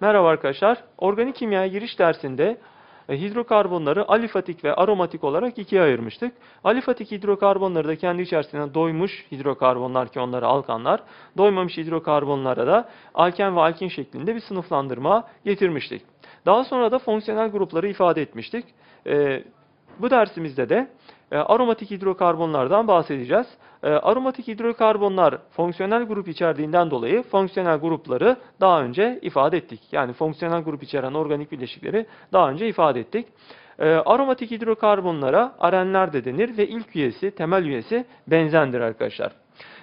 Merhaba arkadaşlar. Organik kimyaya giriş dersinde e, hidrokarbonları alifatik ve aromatik olarak ikiye ayırmıştık. Alifatik hidrokarbonları da kendi içerisinde doymuş hidrokarbonlar ki onları alkanlar, doymamış hidrokarbonlara da alken ve alkin şeklinde bir sınıflandırma getirmiştik. Daha sonra da fonksiyonel grupları ifade etmiştik. E, bu dersimizde de e, aromatik hidrokarbonlardan bahsedeceğiz. E, aromatik hidrokarbonlar fonksiyonel grup içerdiğinden dolayı fonksiyonel grupları daha önce ifade ettik. Yani fonksiyonel grup içeren organik bileşikleri daha önce ifade ettik. E, aromatik hidrokarbonlara arenler de denir ve ilk üyesi, temel üyesi benzendir arkadaşlar.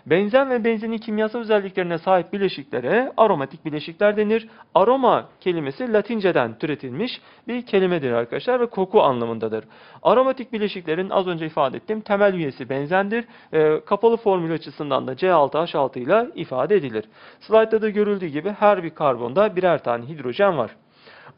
Benzen ve benzenin kimyasal özelliklerine sahip bileşiklere aromatik bileşikler denir. Aroma kelimesi Latinceden türetilmiş bir kelimedir arkadaşlar ve koku anlamındadır. Aromatik bileşiklerin az önce ifade ettiğim temel üyesi benzendir. E, kapalı formül açısından da C6H6 ile ifade edilir. Slaytta da görüldüğü gibi her bir karbonda birer tane hidrojen var.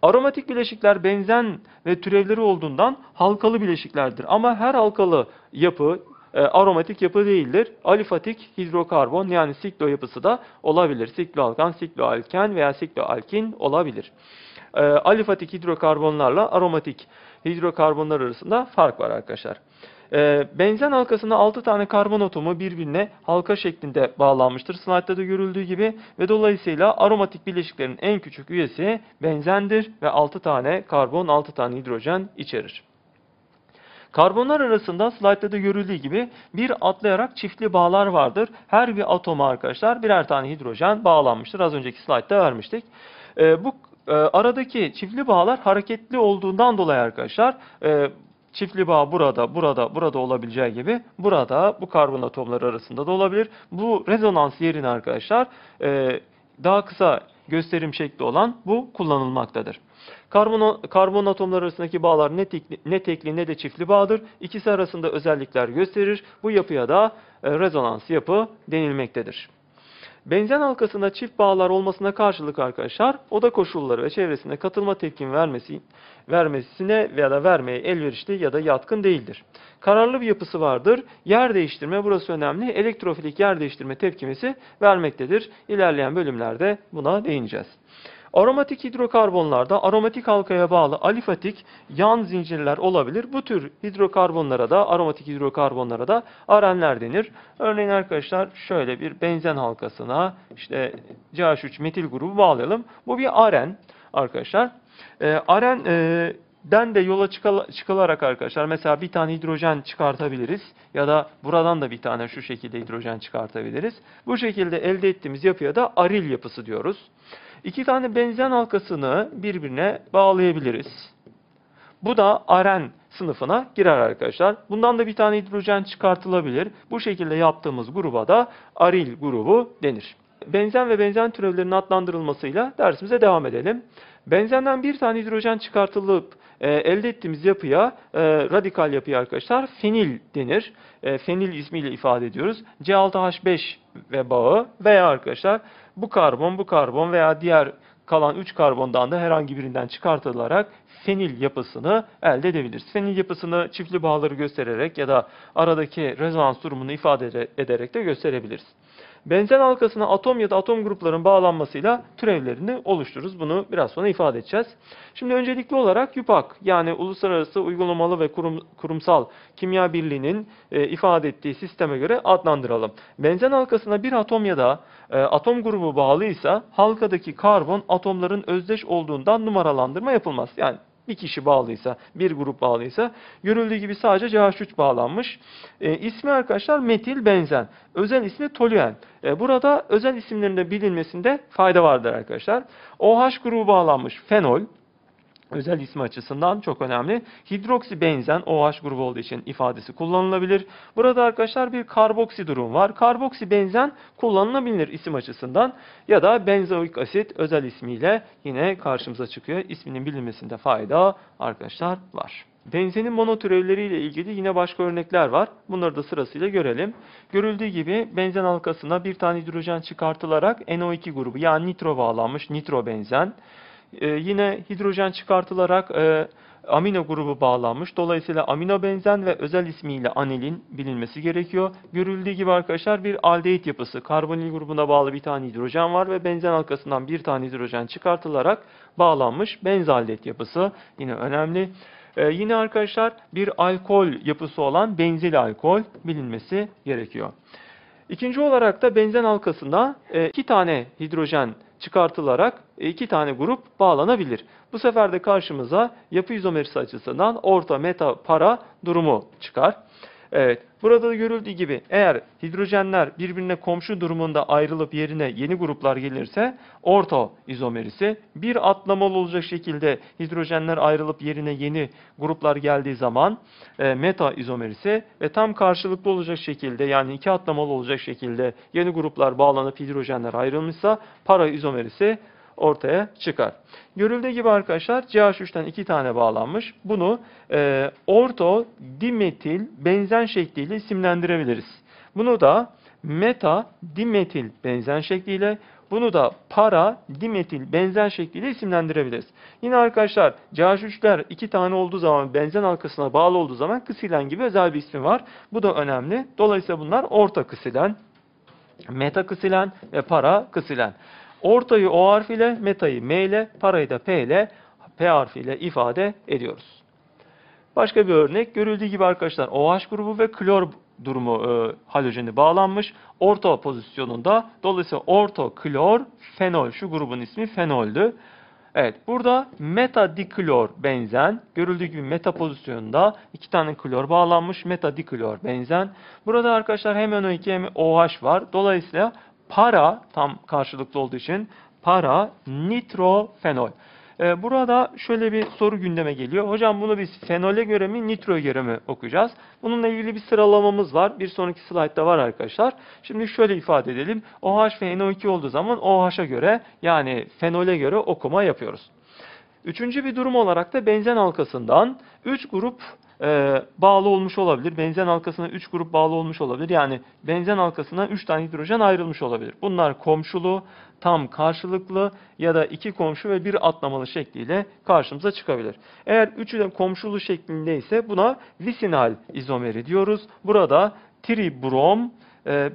Aromatik bileşikler benzen ve türevleri olduğundan halkalı bileşiklerdir. Ama her halkalı yapı e, aromatik yapı değildir. Alifatik hidrokarbon yani siklo yapısı da olabilir. Sikloalkan, sikloalken veya sikloalkin olabilir. E, alifatik hidrokarbonlarla aromatik hidrokarbonlar arasında fark var arkadaşlar. E, benzen halkasında 6 tane karbon atomu birbirine halka şeklinde bağlanmıştır. Slaytta da görüldüğü gibi ve dolayısıyla aromatik bileşiklerin en küçük üyesi benzendir ve 6 tane karbon 6 tane hidrojen içerir. Karbonlar arasında slaytta da görüldüğü gibi bir atlayarak çiftli bağlar vardır. Her bir atoma arkadaşlar birer tane hidrojen bağlanmıştır. Az önceki slaytta vermiştik. E, bu e, aradaki çiftli bağlar hareketli olduğundan dolayı arkadaşlar e, çiftli bağ burada, burada, burada olabileceği gibi burada bu karbon atomları arasında da olabilir. Bu rezonans yerine arkadaşlar e, daha kısa gösterim şekli olan bu kullanılmaktadır. Karbon, karbon atomları arasındaki bağlar ne tekli, ne tekli ne de çiftli bağdır. İkisi arasında özellikler gösterir. Bu yapıya da e, rezonans yapı denilmektedir. Benzen halkasında çift bağlar olmasına karşılık arkadaşlar oda koşulları ve çevresinde katılma tepkin vermesi, vermesine veya da vermeye elverişli ya da yatkın değildir. Kararlı bir yapısı vardır. Yer değiştirme burası önemli. Elektrofilik yer değiştirme tepkimesi vermektedir. İlerleyen bölümlerde buna değineceğiz. Aromatik hidrokarbonlarda aromatik halkaya bağlı alifatik yan zincirler olabilir. Bu tür hidrokarbonlara da aromatik hidrokarbonlara da arenler denir. Örneğin arkadaşlar şöyle bir benzen halkasına işte CH3 metil grubu bağlayalım. Bu bir aren arkadaşlar. E, aren e, den de yola çıkılarak arkadaşlar mesela bir tane hidrojen çıkartabiliriz ya da buradan da bir tane şu şekilde hidrojen çıkartabiliriz. Bu şekilde elde ettiğimiz yapıya da aril yapısı diyoruz. İki tane benzen halkasını birbirine bağlayabiliriz. Bu da aren sınıfına girer arkadaşlar. Bundan da bir tane hidrojen çıkartılabilir. Bu şekilde yaptığımız gruba da aril grubu denir. Benzen ve benzen türevlerinin adlandırılmasıyla dersimize devam edelim. Benzenden bir tane hidrojen çıkartılıp e, elde ettiğimiz yapıya, e, radikal yapıya arkadaşlar fenil denir. E, fenil ismiyle ifade ediyoruz. C6H5 ve bağı veya arkadaşlar bu karbon, bu karbon veya diğer kalan 3 karbondan da herhangi birinden çıkartılarak fenil yapısını elde edebiliriz. Fenil yapısını çiftli bağları göstererek ya da aradaki rezonans durumunu ifade ederek de gösterebiliriz. Benzen halkasına atom ya da atom grupların bağlanmasıyla türevlerini oluştururuz. Bunu biraz sonra ifade edeceğiz. Şimdi öncelikli olarak YUPAC yani Uluslararası Uygulamalı ve Kurum, Kurumsal Kimya Birliği'nin e, ifade ettiği sisteme göre adlandıralım. Benzen halkasına bir atom ya da e, atom grubu bağlıysa halkadaki karbon atomların özdeş olduğundan numaralandırma yapılmaz. Yani bir kişi bağlıysa, bir grup bağlıysa görüldüğü gibi sadece CH3 bağlanmış. E, ismi arkadaşlar metil benzen. Özel ismi toluen. E, burada özel isimlerinde bilinmesinde fayda vardır arkadaşlar. OH grubu bağlanmış fenol özel ismi açısından çok önemli. Hidroksi benzen OH grubu olduğu için ifadesi kullanılabilir. Burada arkadaşlar bir karboksi durum var. Karboksi benzen kullanılabilir isim açısından ya da benzoik asit özel ismiyle yine karşımıza çıkıyor. İsminin bilinmesinde fayda arkadaşlar var. Benzenin monotürevleriyle ilgili yine başka örnekler var. Bunları da sırasıyla görelim. Görüldüğü gibi benzen halkasına bir tane hidrojen çıkartılarak NO2 grubu yani nitro bağlanmış nitro benzen. Ee, yine hidrojen çıkartılarak e, amino grubu bağlanmış. Dolayısıyla amino benzen ve özel ismiyle anilin bilinmesi gerekiyor. Görüldüğü gibi arkadaşlar bir aldehit yapısı. Karbonil grubuna bağlı bir tane hidrojen var ve benzen halkasından bir tane hidrojen çıkartılarak bağlanmış benzaldehit yapısı. Yine önemli. Ee, yine arkadaşlar bir alkol yapısı olan benzil alkol bilinmesi gerekiyor. İkinci olarak da benzen halkasında e, iki tane hidrojen çıkartılarak e, iki tane grup bağlanabilir. Bu sefer de karşımıza yapı izomerisi açısından orta, meta, para durumu çıkar. Evet, burada da görüldüğü gibi eğer hidrojenler birbirine komşu durumunda ayrılıp yerine yeni gruplar gelirse orto izomerisi, bir atlamalı olacak şekilde hidrojenler ayrılıp yerine yeni gruplar geldiği zaman e, meta izomerisi ve tam karşılıklı olacak şekilde yani iki atlamalı olacak şekilde yeni gruplar bağlanıp hidrojenler ayrılmışsa para izomerisi ortaya çıkar. Görüldüğü gibi arkadaşlar CH3'ten iki tane bağlanmış. Bunu e, orto dimetil benzen şekliyle isimlendirebiliriz. Bunu da meta dimetil benzen şekliyle bunu da para dimetil benzen şekliyle isimlendirebiliriz. Yine arkadaşlar CH3'ler iki tane olduğu zaman benzen halkasına bağlı olduğu zaman kısilen gibi özel bir ismi var. Bu da önemli. Dolayısıyla bunlar orta kısilen, meta kısilen ve para kısilen. Ortayı O harfiyle, metayı M ile, parayı da P ile, P harfiyle ifade ediyoruz. Başka bir örnek görüldüğü gibi arkadaşlar OH grubu ve klor durumu e, halojeni bağlanmış. Orta pozisyonunda dolayısıyla orto klor fenol şu grubun ismi fenoldü. Evet burada meta diklor benzen görüldüğü gibi meta pozisyonunda iki tane klor bağlanmış meta diklor benzen. Burada arkadaşlar hem NO2 hem OH var. Dolayısıyla para tam karşılıklı olduğu için para nitrofenol. Ee, burada şöyle bir soru gündeme geliyor. Hocam bunu biz fenole göre mi nitroya göre mi okuyacağız? Bununla ilgili bir sıralamamız var. Bir sonraki slaytta var arkadaşlar. Şimdi şöyle ifade edelim. OH ve NO2 olduğu zaman OH'a göre yani fenole göre okuma yapıyoruz. Üçüncü bir durum olarak da benzen halkasından 3 grup e, bağlı olmuş olabilir. Benzen halkasına 3 grup bağlı olmuş olabilir. Yani benzen halkasına 3 tane hidrojen ayrılmış olabilir. Bunlar komşulu, tam karşılıklı ya da iki komşu ve bir atlamalı şekliyle karşımıza çıkabilir. Eğer üçü de komşulu şeklindeyse buna visinal izomeri diyoruz. Burada tribrom,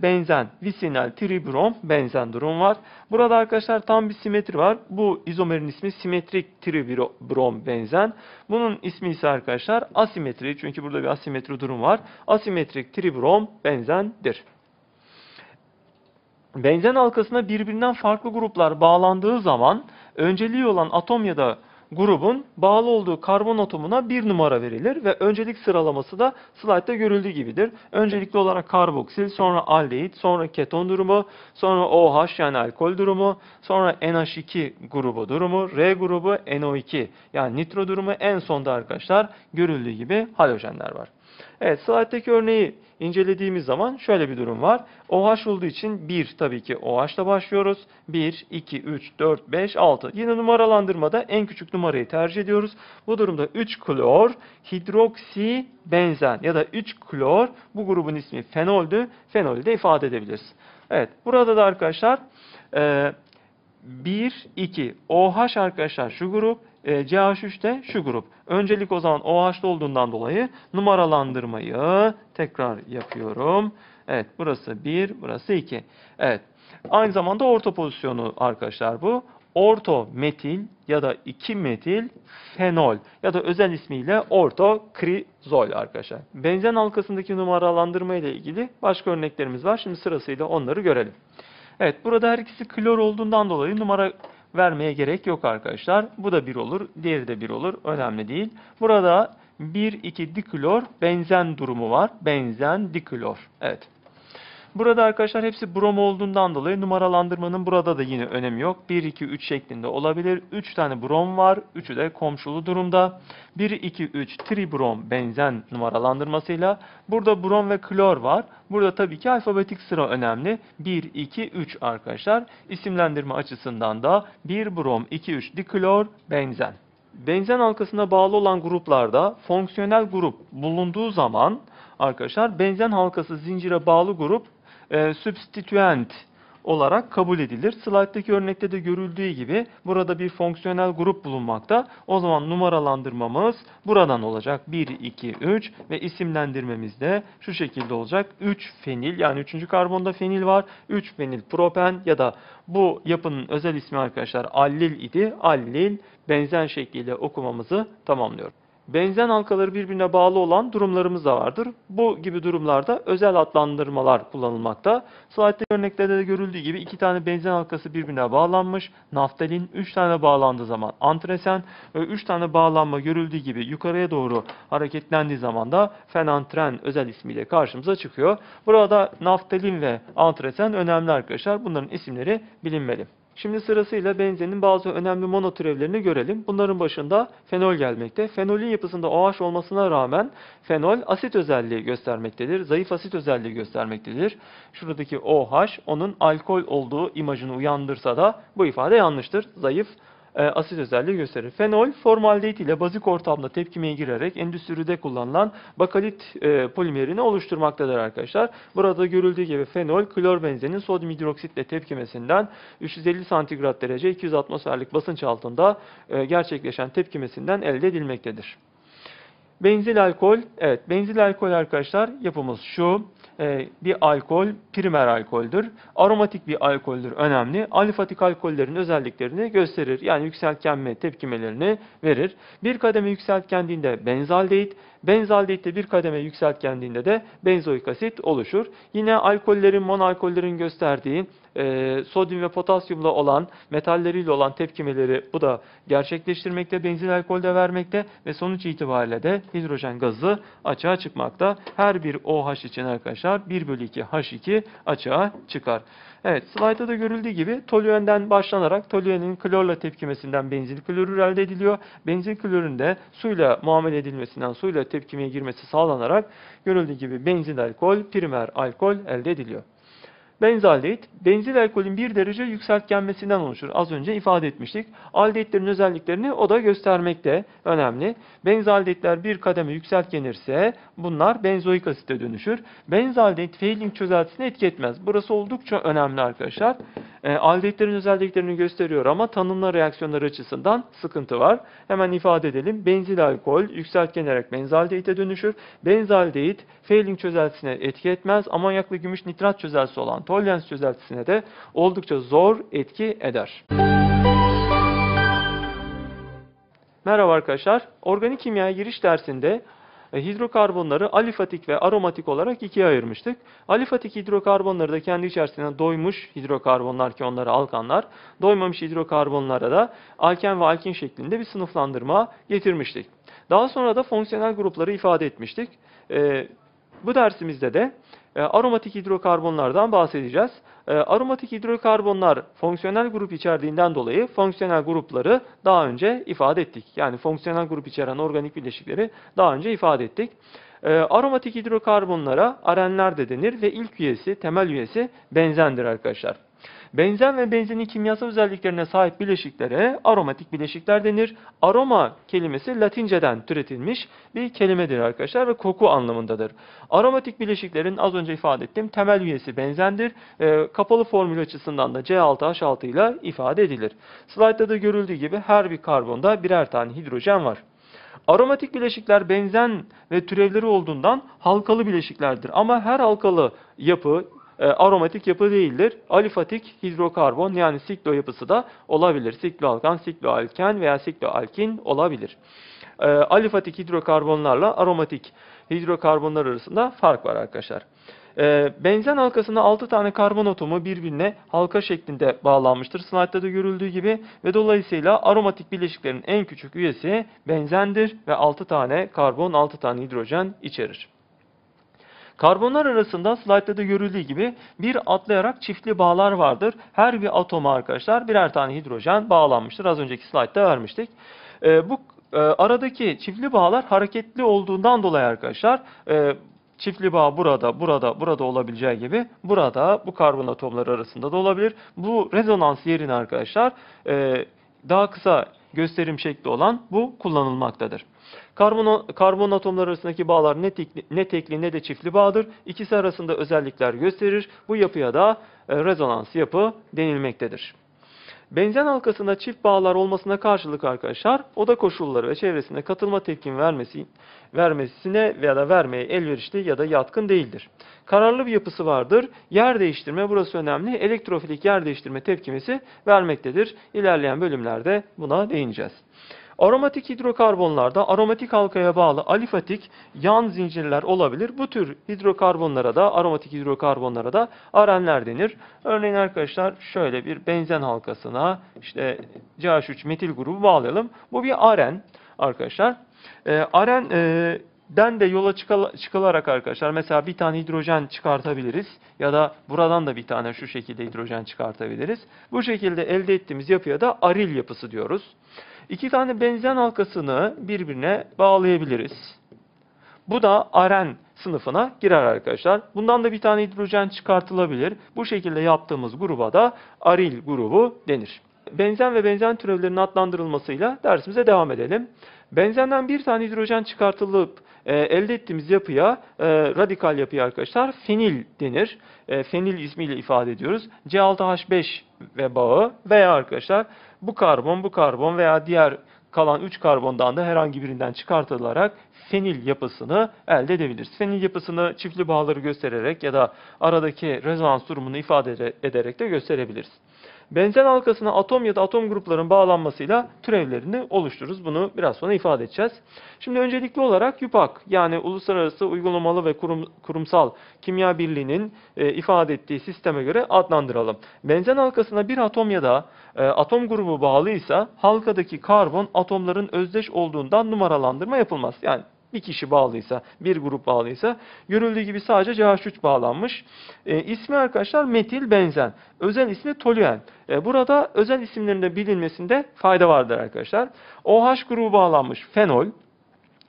benzen, visinal tribrom benzen durum var. Burada arkadaşlar tam bir simetri var. Bu izomerin ismi simetrik tribrom benzen. Bunun ismi ise arkadaşlar asimetri. Çünkü burada bir asimetri durum var. Asimetrik tribrom benzendir. Benzen halkasına birbirinden farklı gruplar bağlandığı zaman önceliği olan atom ya da grubun bağlı olduğu karbon atomuna bir numara verilir ve öncelik sıralaması da slaytta görüldüğü gibidir. Öncelikli olarak karboksil, sonra aldehit, sonra keton durumu, sonra OH yani alkol durumu, sonra NH2 grubu durumu, R grubu NO2 yani nitro durumu en sonda arkadaşlar görüldüğü gibi halojenler var. Evet slayttaki örneği incelediğimiz zaman şöyle bir durum var. OH olduğu için 1 tabii ki OH ile başlıyoruz. 1, 2, 3, 4, 5, 6. Yine numaralandırmada en küçük numarayı tercih ediyoruz. Bu durumda 3 klor, hidroksi benzen ya da 3 klor bu grubun ismi fenoldü. Fenolü de ifade edebiliriz. Evet burada da arkadaşlar 1, 2 OH arkadaşlar şu grup e, CH3 de şu grup. Öncelik o zaman OH'da olduğundan dolayı numaralandırmayı tekrar yapıyorum. Evet burası 1, burası 2. Evet. Aynı zamanda orta pozisyonu arkadaşlar bu. Orto metil ya da 2 metil fenol ya da özel ismiyle orto krizol arkadaşlar. Benzen halkasındaki numaralandırma ile ilgili başka örneklerimiz var. Şimdi sırasıyla onları görelim. Evet burada her ikisi klor olduğundan dolayı numara vermeye gerek yok arkadaşlar. Bu da 1 olur, diğeri de 1 olur. Önemli değil. Burada 1-2 diklor benzen durumu var. Benzen diklor. Evet. Burada arkadaşlar hepsi brom olduğundan dolayı numaralandırmanın burada da yine önemi yok. 1, 2, 3 şeklinde olabilir. 3 tane brom var. Üçü de komşulu durumda. 1, 2, 3 tribrom benzen numaralandırmasıyla. Burada brom ve klor var. Burada tabii ki alfabetik sıra önemli. 1, 2, 3 arkadaşlar. İsimlendirme açısından da 1 brom, 2, 3 diklor benzen. Benzen halkasına bağlı olan gruplarda fonksiyonel grup bulunduğu zaman arkadaşlar benzen halkası zincire bağlı grup e, substituent olarak kabul edilir. Slayttaki örnekte de görüldüğü gibi burada bir fonksiyonel grup bulunmakta. O zaman numaralandırmamız buradan olacak. 1, 2, 3 ve isimlendirmemiz de şu şekilde olacak. 3 fenil yani 3. karbonda fenil var. 3 fenil propen ya da bu yapının özel ismi arkadaşlar allil idi. Allil benzen şekliyle okumamızı tamamlıyor. Benzen halkaları birbirine bağlı olan durumlarımız da vardır. Bu gibi durumlarda özel adlandırmalar kullanılmakta. Slide'deki örneklerde de görüldüğü gibi iki tane benzen halkası birbirine bağlanmış. Naftalin 3 tane bağlandığı zaman antresen ve 3 tane bağlanma görüldüğü gibi yukarıya doğru hareketlendiği zaman da fenantren özel ismiyle karşımıza çıkıyor. Burada naftalin ve antresen önemli arkadaşlar. Bunların isimleri bilinmeli. Şimdi sırasıyla benzenin bazı önemli monotürevlerini görelim. Bunların başında fenol gelmekte. Fenolün yapısında OH olmasına rağmen fenol asit özelliği göstermektedir. Zayıf asit özelliği göstermektedir. Şuradaki OH onun alkol olduğu imajını uyandırsa da bu ifade yanlıştır. Zayıf e, asit özelliği gösterir. Fenol formaldehit ile bazik ortamda tepkimeye girerek endüstride kullanılan bakalit e, polimerini oluşturmaktadır arkadaşlar. Burada görüldüğü gibi fenol klor benzenin sodyum hidroksitle tepkimesinden 350 santigrat derece 200 atmosferlik basınç altında e, gerçekleşen tepkimesinden elde edilmektedir. Benzil alkol, evet benzil alkol arkadaşlar yapımız şu. Ee, bir alkol primer alkoldür. Aromatik bir alkoldür önemli. Alifatik alkollerin özelliklerini gösterir. Yani yükseltgenme tepkimelerini verir. Bir kademe yükseltgendiğinde benzaldehit, benzaldehit bir kademe yükseltgendiğinde de benzoik asit oluşur. Yine alkollerin, monalkollerin gösterdiği e, sodyum ve potasyumla olan, metalleriyle olan tepkimeleri bu da gerçekleştirmekte, benzil alkol de vermekte ve sonuç itibariyle de hidrojen gazı açığa çıkmakta. Her bir OH için arkadaşlar 1 bölü 2 H2 açığa çıkar. Evet, slaytta da görüldüğü gibi tolüenden başlanarak tolüenin klorla tepkimesinden benzil klorür elde ediliyor. Benzil klorürün de suyla muamele edilmesinden suyla tepkimeye girmesi sağlanarak görüldüğü gibi benzil alkol, primer alkol elde ediliyor. Benzaldehit, benzil alkolün bir derece yükseltgenmesinden oluşur. Az önce ifade etmiştik. Aldehitlerin özelliklerini o da göstermekte önemli. Benzaldehitler bir kademe yükseltgenirse bunlar benzoik asite dönüşür. Benzaldehit Fehling çözeltisine etki etmez. Burası oldukça önemli arkadaşlar. E, aldehitlerin özelliklerini gösteriyor ama tanımla reaksiyonları açısından sıkıntı var. Hemen ifade edelim. Benzil alkol yükseltgenerek benzaldehite dönüşür. Benzaldehit Fehling çözeltisine etki etmez. Amonyaklı gümüş nitrat çözeltisi olan tolyans çözeltisine de oldukça zor etki eder. Merhaba arkadaşlar. Organik kimyaya giriş dersinde hidrokarbonları alifatik ve aromatik olarak ikiye ayırmıştık. Alifatik hidrokarbonları da kendi içerisinde doymuş hidrokarbonlar ki onları alkanlar, doymamış hidrokarbonlara da alken ve alkin şeklinde bir sınıflandırma getirmiştik. Daha sonra da fonksiyonel grupları ifade etmiştik. Bu dersimizde de e, aromatik hidrokarbonlardan bahsedeceğiz. E, aromatik hidrokarbonlar fonksiyonel grup içerdiğinden dolayı fonksiyonel grupları daha önce ifade ettik. Yani fonksiyonel grup içeren organik bileşikleri daha önce ifade ettik. E, aromatik hidrokarbonlara arenler de denir ve ilk üyesi, temel üyesi benzendir arkadaşlar. Benzen ve benzenin kimyasal özelliklerine sahip bileşiklere aromatik bileşikler denir. Aroma kelimesi Latinceden türetilmiş bir kelimedir arkadaşlar ve koku anlamındadır. Aromatik bileşiklerin az önce ifade ettiğim temel üyesi benzendir. E, kapalı formül açısından da C6H6 ile ifade edilir. Slide'da da görüldüğü gibi her bir karbonda birer tane hidrojen var. Aromatik bileşikler benzen ve türevleri olduğundan halkalı bileşiklerdir. Ama her halkalı yapı e, aromatik yapı değildir. Alifatik hidrokarbon yani siklo yapısı da olabilir. Sikloalkan, sikloalken veya sikloalkin olabilir. E, alifatik hidrokarbonlarla aromatik hidrokarbonlar arasında fark var arkadaşlar. E, benzen halkasında 6 tane karbon atomu birbirine halka şeklinde bağlanmıştır. Slide'da da görüldüğü gibi ve dolayısıyla aromatik bileşiklerin en küçük üyesi benzendir ve 6 tane karbon, 6 tane hidrojen içerir. Karbonlar arasında slaytta görüldüğü gibi bir atlayarak çiftli bağlar vardır. Her bir atoma arkadaşlar birer tane hidrojen bağlanmıştır. Az önceki slaytta vermiştik. E, bu e, aradaki çiftli bağlar hareketli olduğundan dolayı arkadaşlar e, çiftli bağ burada, burada, burada olabileceği gibi burada bu karbon atomları arasında da olabilir. Bu rezonans yerine arkadaşlar e, daha kısa gösterim şekli olan bu kullanılmaktadır. Karbon, karbon atomları arasındaki bağlar ne tekli, ne tekli ne de çiftli bağdır. İkisi arasında özellikler gösterir. Bu yapıya da e, rezonans yapı denilmektedir. Benzen halkasında çift bağlar olmasına karşılık arkadaşlar oda koşulları ve çevresinde katılma tepkin vermesi vermesine veya da vermeye elverişli ya da yatkın değildir. Kararlı bir yapısı vardır. Yer değiştirme burası önemli. Elektrofilik yer değiştirme tepkimesi vermektedir. İlerleyen bölümlerde buna değineceğiz. Aromatik hidrokarbonlarda aromatik halkaya bağlı alifatik yan zincirler olabilir. Bu tür hidrokarbonlara da aromatik hidrokarbonlara da arenler denir. Örneğin arkadaşlar şöyle bir benzen halkasına işte CH3 metil grubu bağlayalım. Bu bir aren arkadaşlar. E, aren e, den de yola çıkılarak arkadaşlar mesela bir tane hidrojen çıkartabiliriz ya da buradan da bir tane şu şekilde hidrojen çıkartabiliriz. Bu şekilde elde ettiğimiz yapıya da aril yapısı diyoruz. İki tane benzen halkasını birbirine bağlayabiliriz. Bu da aren sınıfına girer arkadaşlar. Bundan da bir tane hidrojen çıkartılabilir. Bu şekilde yaptığımız gruba da aril grubu denir. Benzen ve benzen türevlerinin adlandırılmasıyla dersimize devam edelim. Benzenden bir tane hidrojen çıkartılıp e, elde ettiğimiz yapıya, e, radikal yapıya arkadaşlar fenil denir. E, fenil ismiyle ifade ediyoruz. C6H5 ve bağı veya arkadaşlar bu karbon, bu karbon veya diğer kalan 3 karbondan da herhangi birinden çıkartılarak fenil yapısını elde edebiliriz. Fenil yapısını çiftli bağları göstererek ya da aradaki rezonans durumunu ifade ede- ederek de gösterebiliriz. Benzen halkasına atom ya da atom grupların bağlanmasıyla türevlerini oluştururuz. Bunu biraz sonra ifade edeceğiz. Şimdi öncelikli olarak YUPAC yani Uluslararası Uygulamalı ve Kurum- Kurumsal Kimya Birliği'nin e, ifade ettiği sisteme göre adlandıralım. Benzen halkasına bir atom ya da e, atom grubu bağlıysa halkadaki karbon atomların özdeş olduğundan numaralandırma yapılmaz. Yani bir kişi bağlıysa, bir grup bağlıysa görüldüğü gibi sadece CH3 bağlanmış. E, ismi arkadaşlar metil benzen. Özel ismi toluen. E, burada özel isimlerinde bilinmesinde fayda vardır arkadaşlar. OH grubu bağlanmış fenol.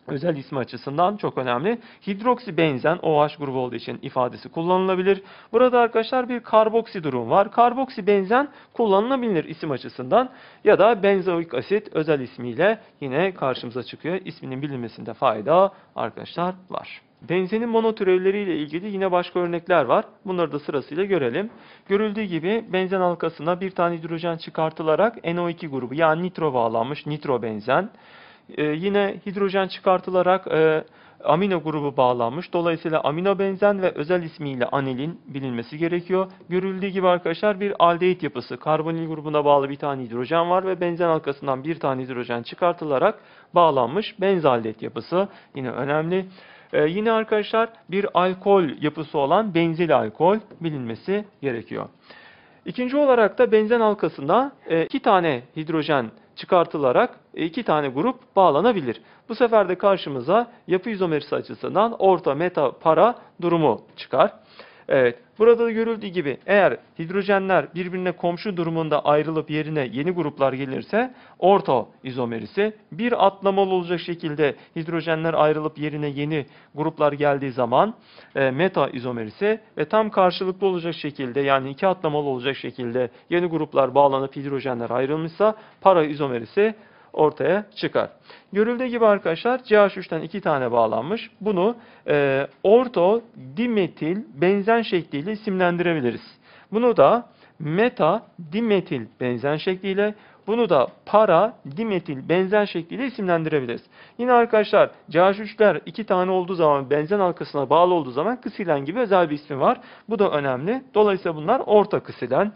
Özel ismi açısından çok önemli. Hidroksi benzen OH grubu olduğu için ifadesi kullanılabilir. Burada arkadaşlar bir karboksi durum var. Karboksi benzen kullanılabilir isim açısından ya da benzoik asit özel ismiyle yine karşımıza çıkıyor. İsminin bilinmesinde fayda arkadaşlar var. Benzenin monotürevleriyle ilgili yine başka örnekler var. Bunları da sırasıyla görelim. Görüldüğü gibi benzen halkasına bir tane hidrojen çıkartılarak NO2 grubu yani nitro bağlanmış nitro benzen. Ee, yine hidrojen çıkartılarak e, amino grubu bağlanmış. Dolayısıyla amino benzen ve özel ismiyle anilin bilinmesi gerekiyor. Görüldüğü gibi arkadaşlar bir aldehit yapısı. Karbonil grubuna bağlı bir tane hidrojen var ve benzen halkasından bir tane hidrojen çıkartılarak bağlanmış benzaldehit yapısı. Yine önemli. Ee, yine arkadaşlar bir alkol yapısı olan benzil alkol bilinmesi gerekiyor. İkinci olarak da benzen halkasında e, iki tane hidrojen çıkartılarak iki tane grup bağlanabilir. Bu sefer de karşımıza yapı izomerisi açısından orta meta para durumu çıkar. Evet, burada da görüldüğü gibi eğer hidrojenler birbirine komşu durumunda ayrılıp yerine yeni gruplar gelirse orto izomerisi, bir atlamalı olacak şekilde hidrojenler ayrılıp yerine yeni gruplar geldiği zaman e, meta izomerisi ve tam karşılıklı olacak şekilde yani iki atlamalı olacak şekilde yeni gruplar bağlanıp hidrojenler ayrılmışsa para izomerisi ortaya çıkar. Görüldüğü gibi arkadaşlar CH3'ten iki tane bağlanmış. Bunu e, orto dimetil benzen şekliyle isimlendirebiliriz. Bunu da meta dimetil benzen şekliyle bunu da para dimetil benzen şekliyle isimlendirebiliriz. Yine arkadaşlar CH3'ler iki tane olduğu zaman benzen halkasına bağlı olduğu zaman kısilen gibi özel bir ismi var. Bu da önemli. Dolayısıyla bunlar orta kısilen,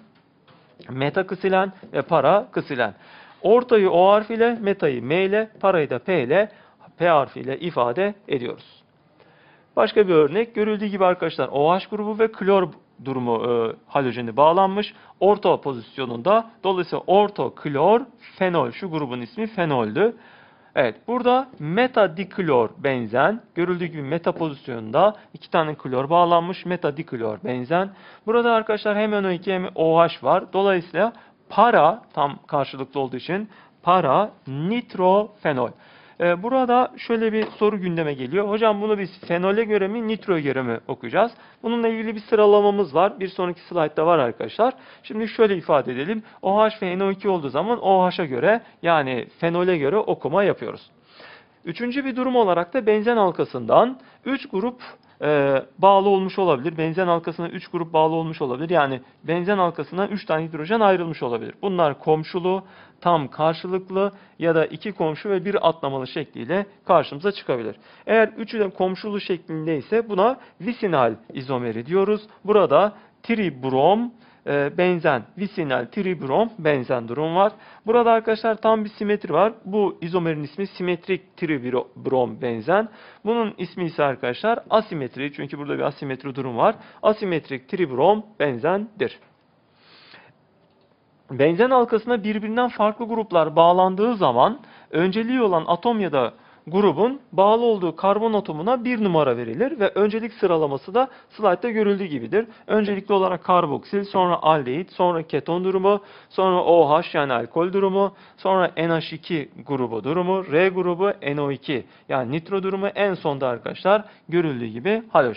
meta kısilen ve para kısilen. Ortayı O harfiyle, metayı M ile, parayı da P ile, P harfiyle ifade ediyoruz. Başka bir örnek görüldüğü gibi arkadaşlar OH grubu ve klor durumu e, halojeni bağlanmış. Orta pozisyonunda dolayısıyla orto klor fenol şu grubun ismi fenoldü. Evet burada meta diklor benzen görüldüğü gibi meta pozisyonunda iki tane klor bağlanmış meta diklor benzen. Burada arkadaşlar hem NO2 hem OH var. Dolayısıyla para tam karşılıklı olduğu için para nitrofenol. Ee, burada şöyle bir soru gündeme geliyor. Hocam bunu biz fenole göre mi nitroya göre mi okuyacağız? Bununla ilgili bir sıralamamız var. Bir sonraki slaytta var arkadaşlar. Şimdi şöyle ifade edelim. OH ve NO2 olduğu zaman OH'a göre yani fenole göre okuma yapıyoruz. Üçüncü bir durum olarak da benzen halkasından 3 grup e, bağlı olmuş olabilir. Benzen halkasına 3 grup bağlı olmuş olabilir. Yani benzen halkasından 3 tane hidrojen ayrılmış olabilir. Bunlar komşulu, tam karşılıklı ya da iki komşu ve bir atlamalı şekliyle karşımıza çıkabilir. Eğer üçü de komşulu şeklindeyse buna visinal izomeri diyoruz. Burada tribrom benzen, visinal tribrom benzen durum var. Burada arkadaşlar tam bir simetri var. Bu izomerin ismi simetrik tribrom benzen. Bunun ismi ise arkadaşlar asimetri. Çünkü burada bir asimetri durum var. Asimetrik tribrom benzendir. Benzen halkasına birbirinden farklı gruplar bağlandığı zaman önceliği olan atom ya da grubun bağlı olduğu karbon atomuna bir numara verilir ve öncelik sıralaması da slaytta görüldüğü gibidir. Öncelikli olarak karboksil, sonra aldehit, sonra keton durumu, sonra OH yani alkol durumu, sonra NH2 grubu durumu, R grubu NO2 yani nitro durumu en sonda arkadaşlar görüldüğü gibi halojen.